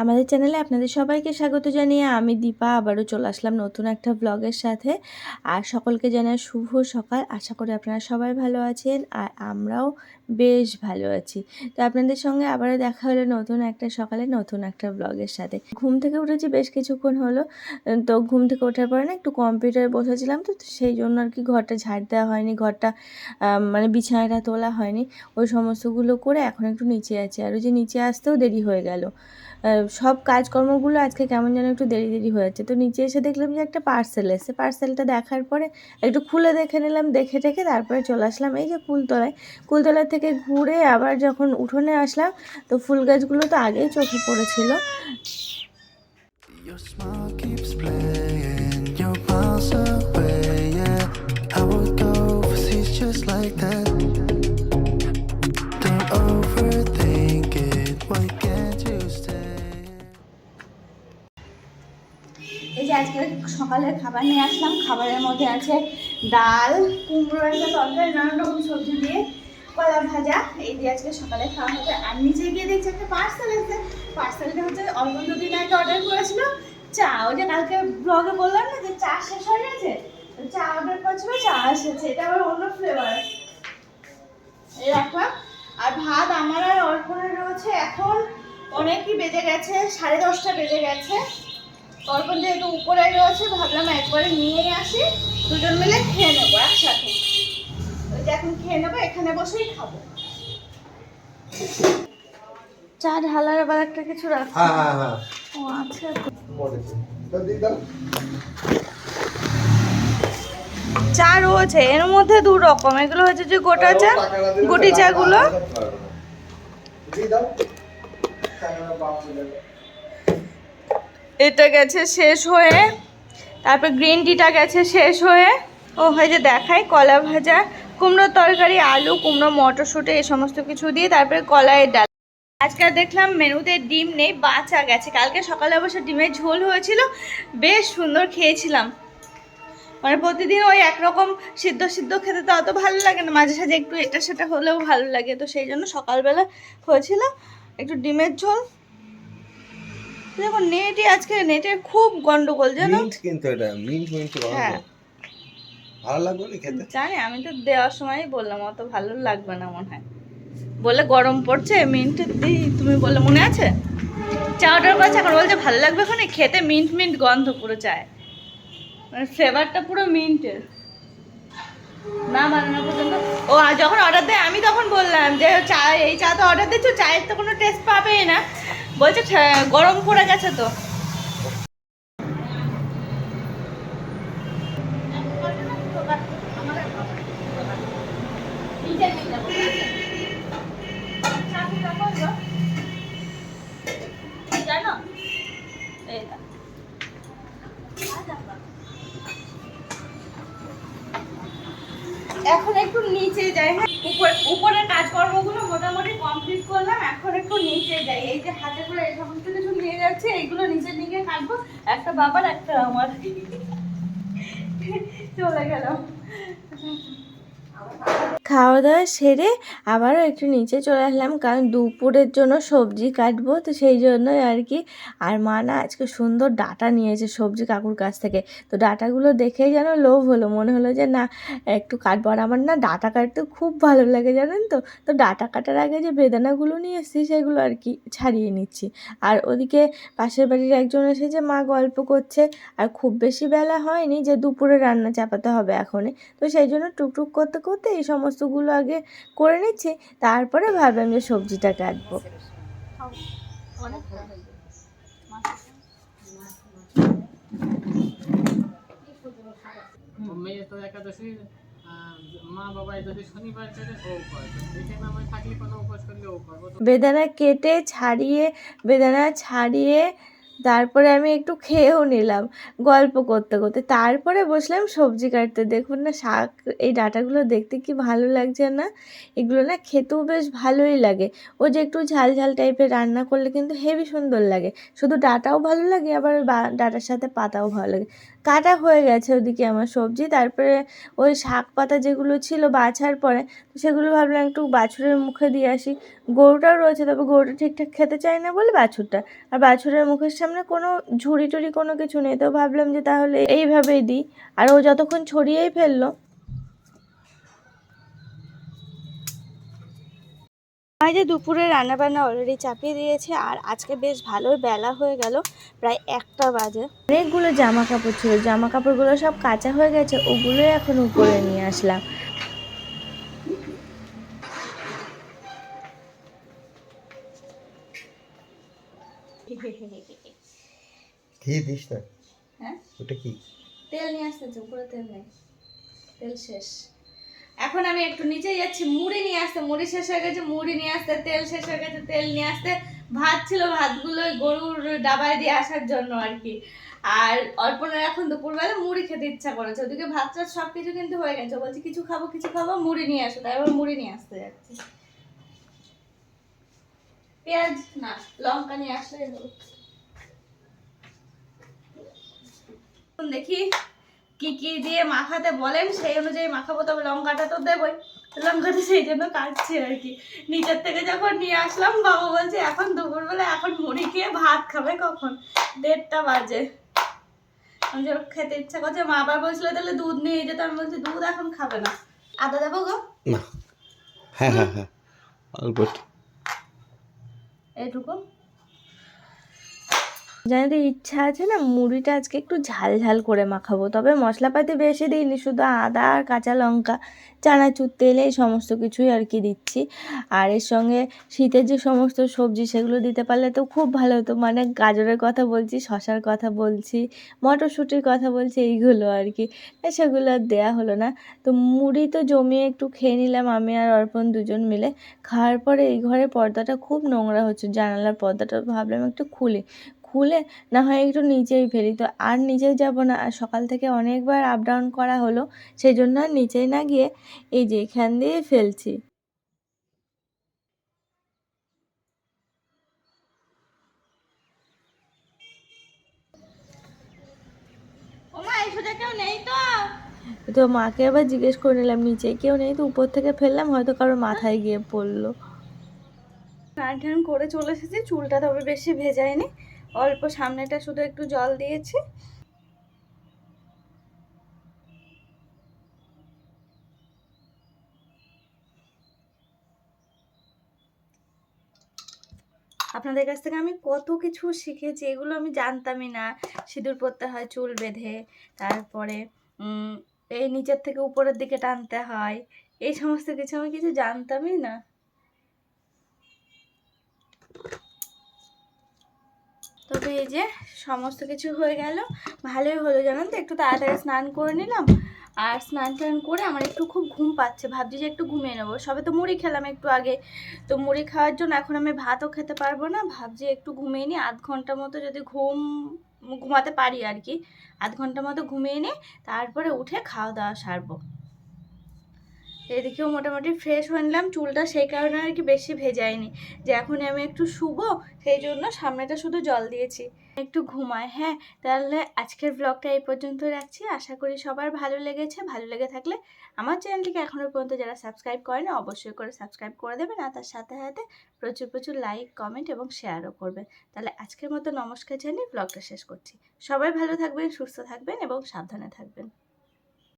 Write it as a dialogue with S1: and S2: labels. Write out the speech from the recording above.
S1: আমাদের চ্যানেলে আপনাদের সবাইকে স্বাগত জানিয়ে আমি দীপা আবারও চলে আসলাম নতুন একটা ব্লগের সাথে। আর সকলকে জানাই শুভ সকাল। আশা করি আপনারা সবাই ভালো আছেন আর আমরাও বেশ ভালো আছি। তো আপনাদের সঙ্গে আবারও দেখা হলো নতুন একটা সকালে নতুন একটা ব্লগের সাথে। ঘুম থেকে উঠেছি বেশ কিছুক্ষণ হলো। তো ঘুম থেকে ওঠার পরে না একটু কম্পিউটারে বসেছিলাম তো সেই জন্য আর কি ঘরটা ঝাড় দেওয়া হয়নি, ঘরটা মানে বিছানাটা তোলা হয়নি। ওই সমস্তগুলো করে এখন একটু নিচে আছি। আর ওই যে নিচে আসতেও দেরি হয়ে গেল। সব কাজকর্মগুলো আজকে কেমন যেন একটু দেরি দেরি হয়েছে তো নিচে এসে দেখলাম যে একটা পার্সেল এসে পার্সেলটা দেখার পরে একটু খুলে দেখে নিলাম দেখে টেখে তারপরে চলে আসলাম এই যে কুলতলায়। কুলতলা থেকে ঘুরে আবার যখন উঠোনে আসলাম তো ফুল গাছগুলো তো আগেই চোখে পড়েছিল।
S2: Your smile keeps playing,
S1: আছে। ডাল, কুমড়ো একটা তরকারি, নানান রকম সবজি দিয়ে কলা ভাজা, এই দিয়ে আজকে সকালে খাওয়া হবে। আর নিচে গিয়ে দেখছি একটা পার্সেল এসেছে পার্সেলটা হচ্ছে অল্প দুদিন আগে অর্ডার করেছিল। চা, ওই যে কালকে ব্লগে বললাম না যে চা শেষ হয়ে গেছে? চা অর্ডার করেছিল, চা এসেছে। এটা আবার অন্য ফ্লেভার এই রাখলাম। আর ভাত আমার আর অর্পণের রয়েছে। এখন অনেকই বেজে গেছে? সাড়ে দশটা বেজে গেছে। অর্পণ যেহেতু উপরে রয়েছে, ভাবলাম একবারে নিয়ে আসি। দুজন মিলে খেয়ে নেব একসাথে। ওই যে এখন খেয়ে নেব এখানে বসেই খাব। চা ঢালার আবার একটা কিছু রাখছি
S3: হ্যাঁ হ্যাঁ হ্যাঁ।
S1: ও আচ্ছা। চা রয়েছে এর মধ্যে দু রকম। এগুলো হচ্ছে যে গোটা চা গুটি
S3: বাপ দিলে।
S1: এটা গেছে শেষ হয়ে তারপর গ্রিন টিটা গেছে শেষ হয়ে। ও হয়ে যে দেখায় কলা ভাজা, কুমড়োর তরকারি, আলু, কুমড়ো, মটরশুঁটি, এই সমস্ত কিছু দিয়ে তারপরে কলাইয়ের ডাল। আজকে দেখলাম মেনুতে ডিম নেই বাঁচা গেছে। কালকে সকালে অবশ্য ডিমের ঝোল হয়েছিল, বেশ সুন্দর খেয়েছিলাম। মানে প্রতিদিন ওই একরকম সিদ্ধ সিদ্ধ খেতে তো অত ভালো লাগে না, মাঝে সাঝে একটু এটা সেটা হলেও ভালো লাগে। তো সেই জন্য সকালবেলা হয়েছিল একটু ডিমের ঝোল দেখো নেটই আজকে নেটের খুব গন্ডগোল জানো?
S3: মিন্ট কিন্তু এটা মিন্ট মিন্ট
S1: হ্যাঁ।
S3: ভালো লাগবে না খেতে?
S1: জানি আমি তো দেওয়ার সময়ই বললাম অত ভালো লাগবে না মনে হয়। বলে গরম পড়ছে মিন্ট দিই তুমি বললে মনে আছে? চা অর্ডার করেছে এখন বলছে ভালো লাগবে ওখানে খেতে মিন্ট মিন্ট গন্ধ পুরো চায়। মানে ফ্লেভারটা পুরো মিন্টের। ও যখন অর্ডার দেয়, আমি তখন বললাম যে, চা, এই চা তো অর্ডার দিচ্ছ, চায়ের তো কোনো টেস্ট পাবেই না। বলছে গরম পড়ে গেছে তো। জানো এই দেখো। এখন একটু নিচে যাই হ্যাঁ উপর উপরের কাজকর্মগুলো মোটামুটি কমপ্লিট করলাম, এখন একটু নিচে যাই। এই যে হাতে করে এই সমস্ত কিছু নিয়ে যাচ্ছে, এইগুলো নিচের দিকে কাটবো। একটা বাবার, একটা আমার। চলে গেলাম। খাওয়া দাওয়া সেরে আবারও একটু নিচে চলে আসলাম, কারণ দুপুরের জন্য সবজি কাটবো। তো সেই জন্যই আর কি, আর মা না আজকে সুন্দর ডাটা নিয়েছে সবজি কাকুর কাছ থেকে। তো ডাটাগুলো দেখেই যেন লোভ হলো, মনে হলো যে না, একটু কাটবো। আর আমার না ডাটা কাটতে খুব ভালো লাগে, জানেন তো? তো ডাটা কাটার আগে যে বেদানাগুলো নিয়ে এসেছি, সেগুলো আর কি ছাড়িয়ে নিচ্ছি। আর ওদিকে পাশের বাড়ির একজন এসেছে, মা গল্প করছে, আর খুব বেশি বেলা হয়নি যে দুপুরে রান্না চাপাতে হবে এখনই। তো সেই জন্য টুকটুক করতে করতে এই সমস্তগুলো আগে করে নিচ্ছি তারপরে ভাবলাম যে সবজিটা কাটবো।
S4: মেয়ে তো একাদশী মা বাবা যদি শনিবার ছেড়ে ও এখানে আমি থাকলে কোনো উপোস করলে ও করব।
S1: বেদানা কেটে ছাড়িয়ে বেদানা ছাড়িয়ে তারপরে আমি একটু খেয়েও নিলাম গল্প করতে করতে। তারপরে বসলাম সবজি কাটতে। দেখুন না, শাক, এই ডাটাগুলো দেখতে কি ভালো লাগছে না? এগুলো না খেতেও বেশ ভালোই লাগে। ও যে একটু ঝাল ঝাল টাইপের রান্না করলে কিন্তু হেভি সুন্দর লাগে। শুধু ডাটাও ভালো লাগে, আবার ডাটার সাথে পাতাও ভালো লাগে। কাটা হয়ে গেছে ওদিকে আমার সবজি। তারপরে ওই শাক পাতা যেগুলো ছিল বাছার পরে সেগুলো ভাবলাম একটু বাছুরের মুখে দিয়ে আসি। গরুটাও রয়েছে, তবে গরুটা ঠিকঠাক খেতে চায় না বলে বাছুরটা। আর বাছুরের মুখের সামনে কোনো ঝুড়ি টুড়ি কোনো কিছু নেই, তো ভাবলাম যে তাহলে এইভাবেই দিই। আর ও যতক্ষণ ছড়িয়েই ফেলল আজ যে দুপুরে রান্নাবান্না অলরেডি চাপিয়ে দিয়েছে আর আজকে বেশ ভালোই বেলা হয়ে গেল প্রায় একটা বাজে। অনেকগুলো জামা কাপড় ছিল জামা কাপড়গুলো সব কাঁচা হয়ে গেছে ওগুলোই এখন উপরে নিয়ে আসলাম।
S5: খেয়ে দিস না?
S1: হ্যাঁ?
S5: ওটা কি?
S1: তেল নিয়ে আসতেছে উপরে তেল নেই। তেল শেষ। এখন আমি একটু নিচে যাচ্ছি, মুড়ি নিয়ে আসতে, মুড়ি শেষ হয়ে গেছে, মুড়ি নিয়ে আসতে, তেল শেষ হয়ে গেছে, তেল নিয়ে আসতে। ভাত ছিল ভাতগুলো গরুর ডাবায় দিয়ে আসার জন্য আর কি। আর অর্পণের এখন দুপুরবেলা মুড়ি খেতে ইচ্ছা করেছে, ওদিকে ভাত টাত সব কিছু কিন্তু হয়ে গেছে। বলছে, কিছু খাব কিছু খাব, মুড়ি নিয়ে আসো। তাই মুড়ি নিয়ে আসতে যাচ্ছি। পেঁয়াজ না, লঙ্কা নিয়ে আসলে দেখি কি কি দিয়ে মাখাতে বলেন সেই অনুযায়ী মাখাবো তবে লঙ্কাটা তো দেবই। লঙ্কাটা সেই জন্য কাটছি আর কি। নিচের থেকে যখন নিয়ে আসলাম বাবা বলছে এখন দুপুরবেলা এখন মুড়ি খেয়ে ভাত খাবে কখন? দেড়টা বাজে। আমি যখন খেতে ইচ্ছা করছে। মা আবার বলছিল তাহলে দুধ নিয়ে যেতে আমি বলছি দুধ এখন খাবে না। আদা দেবো গো?
S5: না। হ্যাঁ হ্যাঁ হ্যাঁ। অল্প একটু।
S1: এটুকু জানি ইচ্ছা আছে না, মুড়িটা আজকে একটু ঝাল ঝাল করে মাখাবো। তবে মশলাপাতি বেশি দিইনি, শুধু আদা আর কাঁচা লঙ্কা, চানাচুর তেল, এই সমস্ত কিছুই আর কি দিচ্ছি। আর এর সঙ্গে শীতের যে সমস্ত সবজি, সেগুলো দিতে পারলে তো খুব ভালো হতো। মানে গাজরের কথা বলছি শশার কথা বলছি, মটরশুঁটির কথা বলছি, এইগুলো আর কি। সেগুলো আর দেওয়া হলো না। তো মুড়ি তো জমিয়ে একটু খেয়ে নিলাম, আমি আর অর্পণ দুজন মিলে। খাওয়ার পরে এই ঘরের পর্দাটা খুব নোংরা হচ্ছে, জানালার পর্দাটা ভাবলাম একটু খুলি। খুলে না হয় একটু নিচেই ফেলি। তো আর নিচে যাব না। আর সকাল থেকে অনেকবার আপ ডাউন করা হলো সেই জন্য আর নিচেই না গিয়ে এই যে এখান দিয়ে ফেলছি। তো? তো মাকে আবার জিজ্ঞেস করে নিলাম নিচে কেউ নেই তো? উপর থেকে ফেললাম হয়তো কারোর মাথায় গিয়ে পড়ল। স্নান টান করে চলে এসেছি চুলটা তবে বেশি ভেজায়নি। অল্প সামনেটা শুধু একটু জল দিয়েছি। আপনাদের কাছ থেকে আমি কত কিছু শিখেছি, এগুলো আমি জানতামই না। সিঁদুর পরতে হয়, চুল বেঁধে, তারপরে এই নিচের থেকে উপরের দিকে টানতে হয়, এই সমস্ত কিছু আমি কিছু জানতামই না। তবে এই যে সমস্ত কিছু হয়ে গেল, ভালোই হলো জানেন তো? একটু তাড়াতাড়ি স্নান করে নিলাম, আর স্নান টান করে আমার একটু খুব ঘুম পাচ্ছে। ভাবছি যে একটু ঘুমিয়ে নেব। সবে তো মুড়ি খেলাম একটু আগে। তো মুড়ি খাওয়ার জন্য এখন আমি ভাতও খেতে পারব না। ভাবছি একটু ঘুমিয়ে নিই, আধ ঘণ্টা মতো যদি ঘুম, ঘুমাতে পারি আর কি, আধ ঘণ্টা মতো ঘুমিয়ে নিই, তারপরে উঠে খাওয়া দাওয়া সারবো। এদিকেও মোটামুটি ফ্রেশ হয়ে নিলাম। চুলটা সেই কারণে আর কি বেশি ভেজায়নি। যে এখন আমি একটু শুবো, সেই জন্য সামনেটা শুধু জল দিয়েছি। একটু ঘুমায় হ্যাঁ? তাহলে আজকের ব্লগটা এই পর্যন্ত রাখছি। আশা করি সবার ভালো লেগেছে। ভালো লেগে থাকলে আমার চ্যানেলটিকে এখনও পর্যন্ত যারা সাবস্ক্রাইব করেন, অবশ্যই করে সাবস্ক্রাইব করে দেবেন। আর তার সাথে সাথে প্রচুর প্রচুর লাইক কমেন্ট এবং শেয়ারও করবেন। তাহলে আজকের মতো নমস্কার জানিয়ে ব্লগটা শেষ করছি। সবাই ভালো থাকবেন, সুস্থ থাকবেন এবং সাবধানে থাকবেন।